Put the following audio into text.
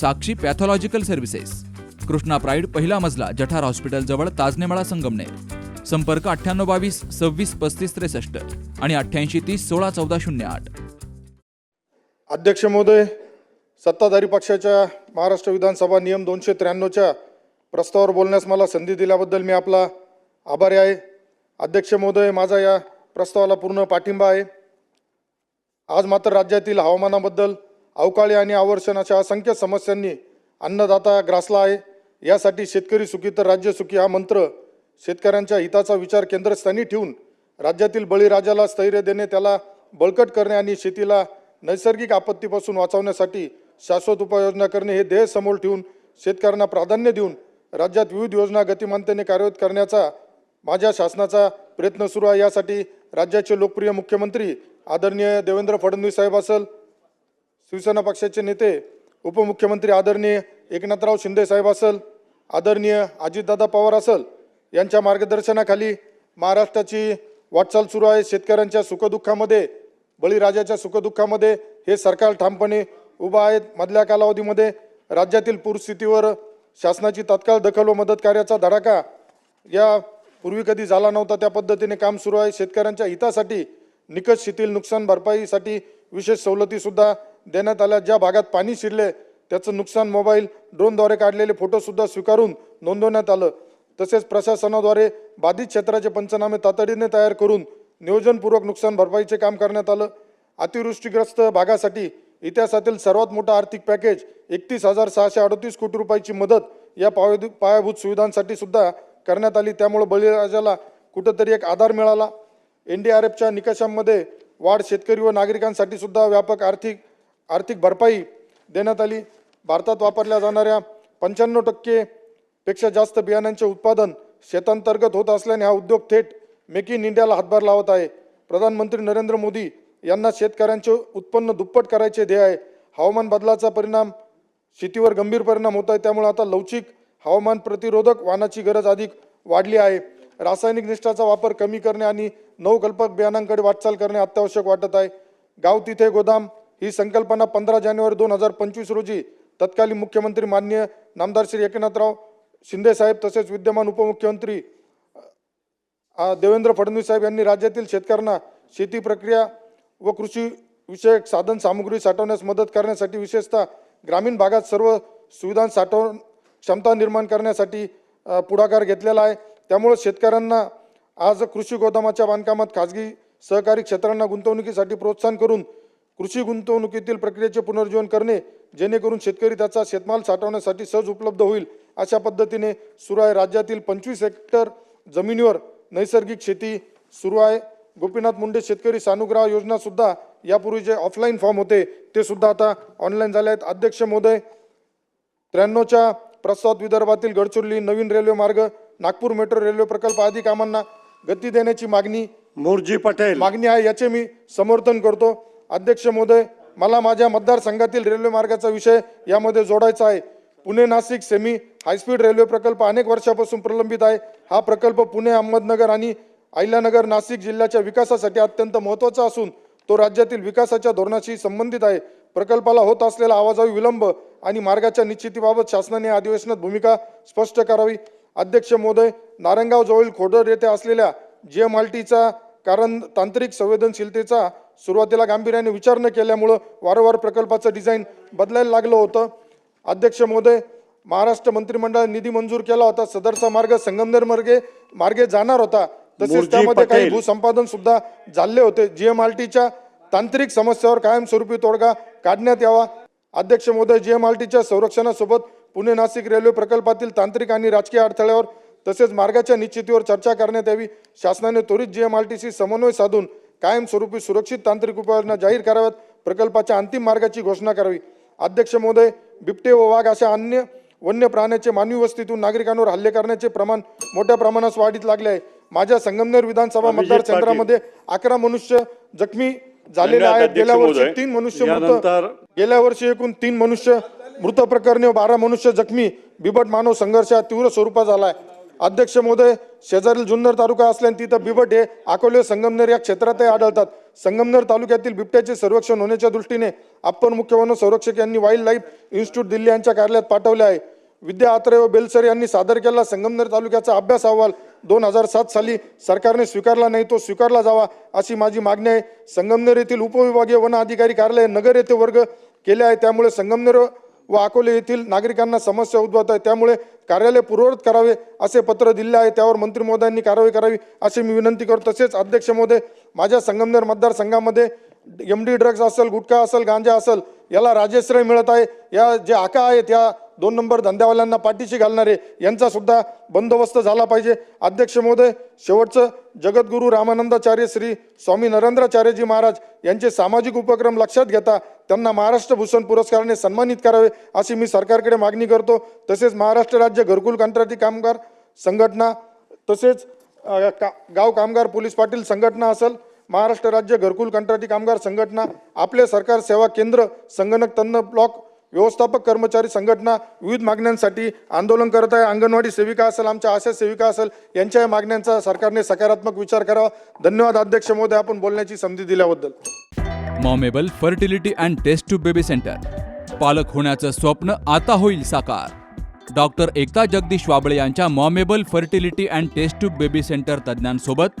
Sakshi pathological services. Krishna pride पहिला मजला जठार hospital जवळ ताजनेमाळा संगमनेर. संपर्क अठ्ठ्याण्णव बावीस सव्वीस पस्तीस त्रेसष्ट आणि अठ्ठ्याऐंशी तीस सोळा चौदा शून्य आठ. अध्यक्ष महोदय सत्ताधारी पक्षाच्या महाराष्ट्र विधानसभा नियम दोनशे त्र्याण्णवच्या प्रस्तावावर बोलण्यास मला संधी दिल्याबद्दल मी आपला आभारी आहे. अध्यक्ष महोदय माझा या प्रस्तावाला पूर्ण पाठिंबा आहे. आज मात्र राज्यातील हवामानाबद्दल अवकाळी आणि आवर्षण अशा असंख्य समस्यांनी अन्नदाता ग्रासला आहे. यासाठी शेतकरी सुखी तर राज्य सुखी हा मंत्र शेतकऱ्यांच्या हिताचा विचार केंद्रस्थानी ठेवून राज्यातील बळीराजाला स्थैर्य देणे त्याला बळकट करणे आणि शेतीला नैसर्गिक आपत्तीपासून वाचवण्यासाठी शाश्वत उपाययोजना करणे हे ध्येय समोर ठेवून शेतकऱ्यांना प्राधान्य देऊन राज्यात विविध योजना गतिमानतेने कार्यरत करण्याचा माझ्या शासनाचा प्रयत्न सुरू आहे. यासाठी राज्याचे लोकप्रिय मुख्यमंत्री आदरणीय देवेंद्र फडणवीस साहेब असेल शिवसेना पक्षाचे नेते उपमुख्यमंत्री आदरणीय एकनाथराव शिंदे साहेब असल आदरणीय अजितदादा पवार असल यांच्या मार्गदर्शनाखाली महाराष्ट्राची वाटचाल सुरू आहे. शेतकऱ्यांच्या सुखदुःखामध्ये बळीराजाच्या सुखदुःखामध्ये हे सरकार ठामपणे उभं आहेत मधल्या कालावधीमध्ये राज्यातील पूरस्थितीवर शासनाची तात्काळ दखल व मदत कार्याचा धडाका या पूर्वी कधी झाला नव्हता त्या पद्धतीने काम सुरू आहे. शेतकऱ्यांच्या हितासाठी निकष शिथिल नुकसान भरपाईसाठी विशेष सवलतीसुद्धा देण्यात आल्या. ज्या भागात पाणी शिरले त्याचं नुकसान मोबाईल ड्रोनद्वारे काढलेले फोटोसुद्धा स्वीकारून नोंदवण्यात आलं. तसेच प्रशासनाद्वारे बाधित क्षेत्राचे पंचनामे तातडीने तयार करून नियोजनपूर्वक नुकसान भरपाईचे काम करण्यात आलं. अतिवृष्टीग्रस्त भागासाठी इतिहासातील सर्वात मोठं आर्थिक पॅकेज एकतीस हजार सहाशे अडतीस कोटी रुपयाची मदत या पायाभू पायाभूत सुविधांसाठी सुद्धा करण्यात आली. त्यामुळे बळीराजाला कुठंतरी एक आधार मिळाला. एन डी आर एफच्या निकषांमध्ये वाढ शेतकरी व नागरिकांसाठी सुद्धा व्यापक आर्थिक आर्थिक भरपाई देण्यात आली. भारतात वापरल्या जाणाऱ्या पंच्याण्णव टक्के पेक्षा जास्त बियाण्यांचे उत्पादन शेतांतर्गत होत असल्याने हा उद्योग थेट मेक इन इंडियाला हातभार लावत आहे. प्रधानमंत्री नरेंद्र मोदी यांना शेतकऱ्यांचे उत्पन्न दुप्पट करायचे ध्येय आहे. हवामान बदलाचा परिणाम शेतीवर गंभीर परिणाम होत आहे. त्यामुळे आता लवचिक हवामान प्रतिरोधक वाहनाची गरज अधिक वाढली आहे. रासायनिक निष्ठाचा वापर कमी करणे आणि नवकल्पक बियाणांकडे वाटचाल करणे अत्यावश्यक वाटत आहे. गाव तिथे गोदाम ही संकल्पना पंधरा जानेवारी दोन हजार पंचवीस रोजी तत्कालीन मुख्यमंत्री माननीय नामदार श्री एकनाथराव शिंदेसाहेब तसेच विद्यमान उपमुख्यमंत्री देवेंद्र फडणवीस साहेब यांनी राज्यातील शेतकऱ्यांना शेती प्रक्रिया व कृषी विषयक साधन सामुग्री साठवण्यास मदत करण्यासाठी विशेषतः ग्रामीण भागात सर्व सुविधां साठवण क्षमता निर्माण करण्यासाठी पुढाकार घेतलेला आहे. त्यामुळे शेतकऱ्यांना आज कृषी गोदामाच्या बांधकामात खाजगी सहकारी क्षेत्रांना गुंतवणुकीसाठी प्रोत्साहन करून कृषी गुंतवणुकीतील प्रक्रियेचे पुनर्जीवन करणे जेणेकरून शेतकरी त्याचा शेतमाल साठवण्यासाठी सहज उपलब्ध होईल. अशा पद्धतीने सुरू आहे राज्यातील पंचवीस हेक्टर जमिनीवर नैसर्गिक शेती सुरू आहे. गोपीनाथ मुंडे शेतकरी सानुग्रह योजना सुद्धा यापूर्वी जे ऑफलाईन फॉर्म होते ते सुद्धा आता ऑनलाईन झाले आहेत. अध्यक्ष महोदय त्र्याण्णवच्या प्रस्तावित विदर्भातील गडचिरोली नवीन रेल्वे मार्ग नागपूर मेट्रो रेल्वे प्रकल्प आदी कामांना गती देण्याची मागणी मुरजी पटेल. मागणी आहे याचे मी समर्थन करतो. अध्यक्ष महोदय मला माझ्या मतदारसंघातील रेल्वे मार्गाचा विषय यामध्ये जोडायचा आहे. Pune Nashik semi high speed railway प्रकल्प अनेक वर्षापासून प्रलंबित आहे. हा प्रकल्प पुणे अहमदनगर आणि अहिल्यानगर नाशिक जिल्ह्याच्या विकासासाठी अत्यंत महत्त्वाचा असून तो राज्यातील विकासाच्या धोरणाशी संबंधित आहे. प्रकल्पाला होत असलेला आवाजावी विलंब आणि मार्गाच्या निश्चितीबाबत शासनाने अधिवेशनात भूमिका स्पष्ट करावी. अध्यक्ष महोदय नारायणगाव जवळील खोडर येथे असलेल्या जी एम आर टीचा कारण तांत्रिक संवेदनशीलतेचा सुरुवातीला गांभीर्याने विचार न केल्यामुळं वारंवार प्रकल्पाचं डिझाईन बदलायला लागलं होतं. अध्यक्ष महोदय महाराष्ट्र मंत्रिमंडळाने निधी मंजूर केला होता. सदरचा मार्ग संगमनेर मार्गे मार्गे जाणार होता. तसेच त्यामध्ये काही. भूसंपादन सुद्धा झाले होते. जीएमआरटीच्या तांत्रिक समस्यावर कायमस्वरूपी तोडगा काढण्यात यावा. अध्यक्ष महोदय जीएमआरटीच्या संरक्षणासोबत पुणे नाशिक रेल्वे प्रकल्पातील तांत्रिक आणि राजकीय अडथळ्यावर तसेच मार्गाच्या निश्चितीवर चर्चा करण्यात यावी. शासनाने त्वरित जीएमआरटीशी समन्वय साधून कायमस्वरूपी सुरक्षित तांत्रिक उपाययोजना जाहीर कराव्यात. प्रकल्पाच्या अंतिम मार्गाची घोषणा करावी. अध्यक्ष महोदय बिबटे व वाघ अशा अन्य वन्य प्राण्याचे मानवी वस्तीतून नागरिकांवर हल्ले करण्याचे प्रमाण मोठ्या प्रमाणात वाढीत लागले आहे. माझ्या संगमनेर विधानसभा मतदारक्षेत्रामध्ये अकरा मनुष्य जखमी झालेले आहेत. गेल्या वर्षी. तीन मनुष्य मृत गेल्या वर्षी एकूण तीन मनुष्य मृत प्रकरणी व बारा मनुष्य जखमी. बिबट मानव संघर्ष तीव्र स्वरूपात झालाय अध्यक्ष महोदय शेजारील जुन्नर तालुका असल्याने तिथं बिबट हे अकोले संगमनेर या क्षेत्रातही आढळतात. संगमनेर तालुक्यातील बिबट्याचे संरक्षण होण्याच्या दृष्टीने आपण मुख्य वन संरक्षक यांनी वाईल्ड लाईफ इन्स्टिट्यूट दिल्ली यांच्या कार्यालयात पाठवले आहे. विद्या आत्रे व बेलसर यांनी सादर केलेला संगमनेर तालुक्याचा अभ्यास अहवाल दोन हजार सात साली सरकारने स्वीकारला नाही तो स्वीकारला जावा अशी माझी मागणी आहे. संगमनेर येथील उपविभागीय वन अधिकारी कार्यालय नगर येथे वर्ग केले आहे. त्यामुळे संगमनेर व अकोले येथील नागरिकांना समस्या उद्भवत आहे. त्यामुळे कार्यालय पूर्ववत करावे असे पत्र दिले आहे. त्यावर मंत्री महोदयांनी कारवाई करावी अशी मी विनंती करतो. तसेच अध्यक्ष महोदय माझ्या संगमनेर मतदारसंघामध्ये एम डी ड्रग्ज असेल गुटखा असेल गांजा असेल याला राजश्रय मिळत आहे. या जे आका आहेत या दोन नंबर धंद्यावाल्यांना पाठीशी घालणारे यांचा सुद्धा बंदोबस्त झाला पाहिजे. अध्यक्ष महोदय शेवटचं जगद्गुरू रामानंदाचार्य श्री स्वामी नरेंद्राचार्यजी महाराज यांचे सामाजिक उपक्रम लक्षात घेता त्यांना महाराष्ट्र भूषण पुरस्काराने सन्मानित करावे अशी मी सरकारकडे मागणी करतो. तसेच महाराष्ट्र राज्य घरकुल कंत्राटी कामगार संघटना तसेच का गाव कामगार पोलीस पाटील संघटना असेल महाराष्ट्र राज्य घरकुल कंत्राटी कामगार संघटना आपले सरकार सेवा केंद्र संगणक तन्न ब्लॉक व्यवस्थापक कर्मचारी संघटना विविध मागण्यांसाठी आंदोलन करत आहे. अंगणवाडी सेविका असेल आमच्या आशा सेविका असेल यांच्या या मागण्यांचा सरकारने सकारात्मक विचार करावा. धन्यवाद अध्यक्ष महोदय आपण बोलण्याची संधी दिल्याबद्दल. Momable fertility and test to baby centre. पालक होण्याचं स्वप्न आता होईल साकार. डॉक्टर एकता जगदीश वाबळे यांच्या Momable fertility and test to baby centre तज्ज्ञांसोबत